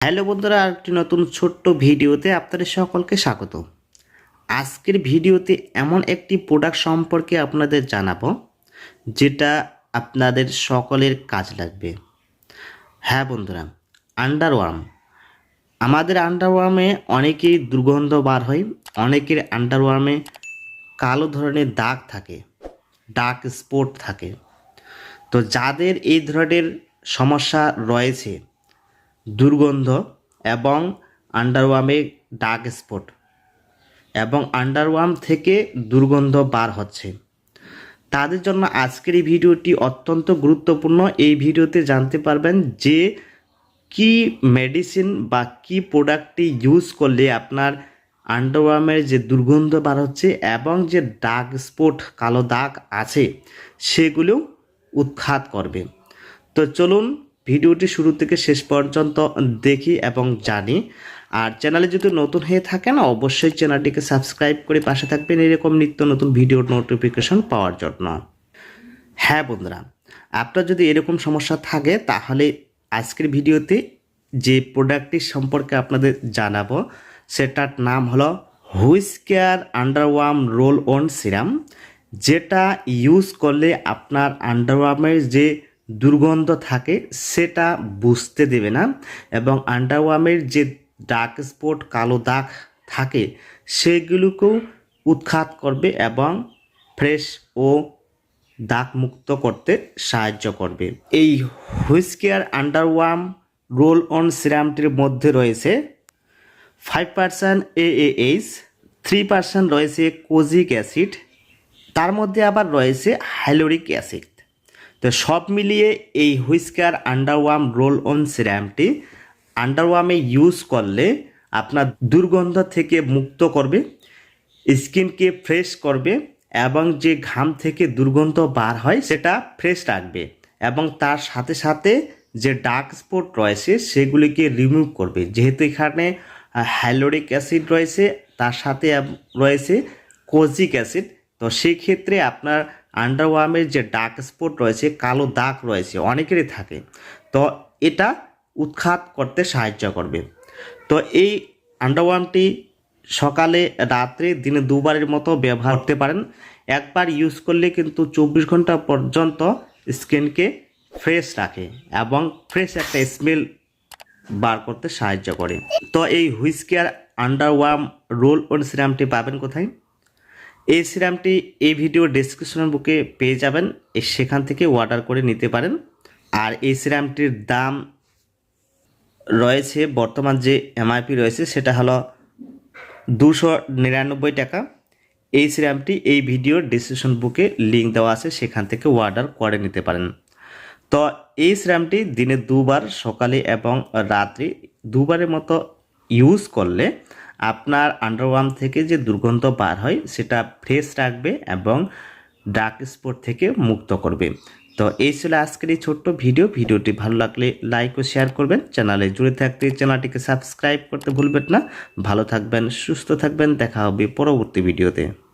Hello বন্ধুরা, আরেকটি নতুন ছোট্ট ভিডিওতে আপনাদের সকলকে স্বাগত। আজকের ভিডিওতে এমন একটি প্রোডাক্ট সম্পর্কে আপনাদের জানাব, যেটা আপনাদের সকলের কাজ লাগবে। হ্যাঁ বন্ধুরা আন্ডারওয়ার্ম আমাদের আন্ডারওয়ার্মে অনেকেই দুর্গন্ধ বার হয়, অনেকের আন্ডারওয়ার্মে কালো ধরনের দাগ থাকে ডার্ক স্পট থাকে। তো যাদের এই ধরনের সমস্যা রয়েছে দুর্গন্ধ এবং আন্ডারওয়ার্মে ডার্ক স্পট এবং আন্ডারওয়ার্ম থেকে দুর্গন্ধ বার হচ্ছে। তাদের জন্য আজকের এই ভিডিওটি অত্যন্ত গুরুত্বপূর্ণ। এই ভিডিওতে জানতে পারবেন যে কি মেডিসিন বা কি প্রোডাক্টটি ইউজ করলে আপনার আন্ডারওয়ার্মের যে দুর্গন্ধ বার হচ্ছে এবং যে দাগ স্পট কালো দাগ আছে, সেগুলো উৎখাত করবে। তো চলুন ভিডিওটি শুরু থেকে শেষ পর্যন্ত দেখি এবং জানি। আর চ্যানেলে যদি নতুন হয়ে থাকেন, অবশ্যই চ্যানেলটিকে সাবস্ক্রাইব করে পাশে থাকবেন। এরকম নিত্য নতুন ভিডিওর নোটিফিকেশন পাওয়ার জন্য। হ্যাঁ বন্ধুরা, আপনার যদি এরকম সমস্যা থাকে, তাহলে আজকের ভিডিওতে যে প্রোডাক্টটি সম্পর্কে আপনাদের জানাব, সেটার নাম হলো Whish care underarm roll on serum যেটা ইউজ করলে আপনার আন্ডারওয়ার্মের যে দুর্গন্ধ থাকে, সেটা বুঝতে দেবে না এবং আন্ডারওয়ার্মের যে ডার্ক স্পট কালো দাগ থাকে, সেগুলোকেও উৎখাত করবে এবং ফ্রেশ ও দাগ মুক্ত করতে সাহায্য করবে। এই হুইস্কেয়ার আন্ডারওয়ার্ম রোল অন সিরামটির মধ্যে রয়েছে five percent AH three percent রয়েছে কোজিক অ্যাসিড, তার মধ্যে আবার রয়েছে হাইলোরিক অ্যাসিড। তো সব মিলিয়ে এই হুইস্কার আন্ডারওয়ার্ম রোল অন সিরামটি আন্ডারওয়ার্মে ইউজ করলে আপনার দুর্গন্ধ থেকে মুক্ত করবে, স্কিনকে ফ্রেশ করবে এবং যে ঘাম থেকে দুর্গন্ধ বার হয় সেটা ফ্রেশ রাখবে এবং তার সাথে সাথে যে ডার্ক স্পট রয়েছে সেগুলিকে রিমুভ করবে। যেহেতু এখানে হ্যালোরিক অ্যাসিড রয়েছে, তার সাথে রয়েছে কোজিক অ্যাসিড, তো সেই ক্ষেত্রে আপনার আন্ডারওয়ার্মের যে ডার্ক স্পট রয়েছে, কালো দাগ রয়েছে, অনেকেরই থাকে। তো এটা উৎখাত করতে সাহায্য করবে। তো এই আন্ডারওয়ার্মটি সকালে, রাত্রে, দিনে দুবারের মতো ব্যবহার করতে পারেন। একবার ইউজ করলে কিন্তু চব্বিশ ঘণ্টা পর্যন্ত স্কিনকে ফ্রেশ রাখে এবং ফ্রেশ একটা স্মেল বার করতে সাহায্য করে। তো এই হুইস্কেয়ার আন্ডারওয়ার্ম রোল অন সিরামটি পাবেন কোথায়? এই সিরামটি এই ভিডিও ডেসক্রিপশন বুকে পেয়ে যাবেন সেখান থেকে অর্ডার করে নিতে পারেন। আর এই সিরামটির দাম রয়েছে, বর্তমান যে এমআরপি রয়েছে, সেটা হলো দুশো নিরানব্বই টাকা। এই সিরামটি এই ভিডিওর ডিসক্রিপশন বুকে লিঙ্ক দেওয়া আছে, সেখান থেকে অর্ডার করে নিতে পারেন। তো এই সিরামটি দিনে দুবার সকালে এবং রাত্রি দুবারের মতো ইউজ করলে আপনার থেকে যে দুর্গন্ধ বার হয়, সেটা ফ্রেশ রাখবে এবং ডার্ক স্পট থেকে মুক্ত করবে। তো এই ছিল আজকের এই ছোট্ট ভিডিও ভিডিওটি ভালো লাগলে লাইক ও শেয়ার করবেন। চ্যানেলে জুড়ে থাকতে চ্যানেলটিকে সাবস্ক্রাইব করতে ভুলবেন না। ভালো থাকবেন, সুস্থ থাকবেন। দেখা হবে পরবর্তী ভিডিওতে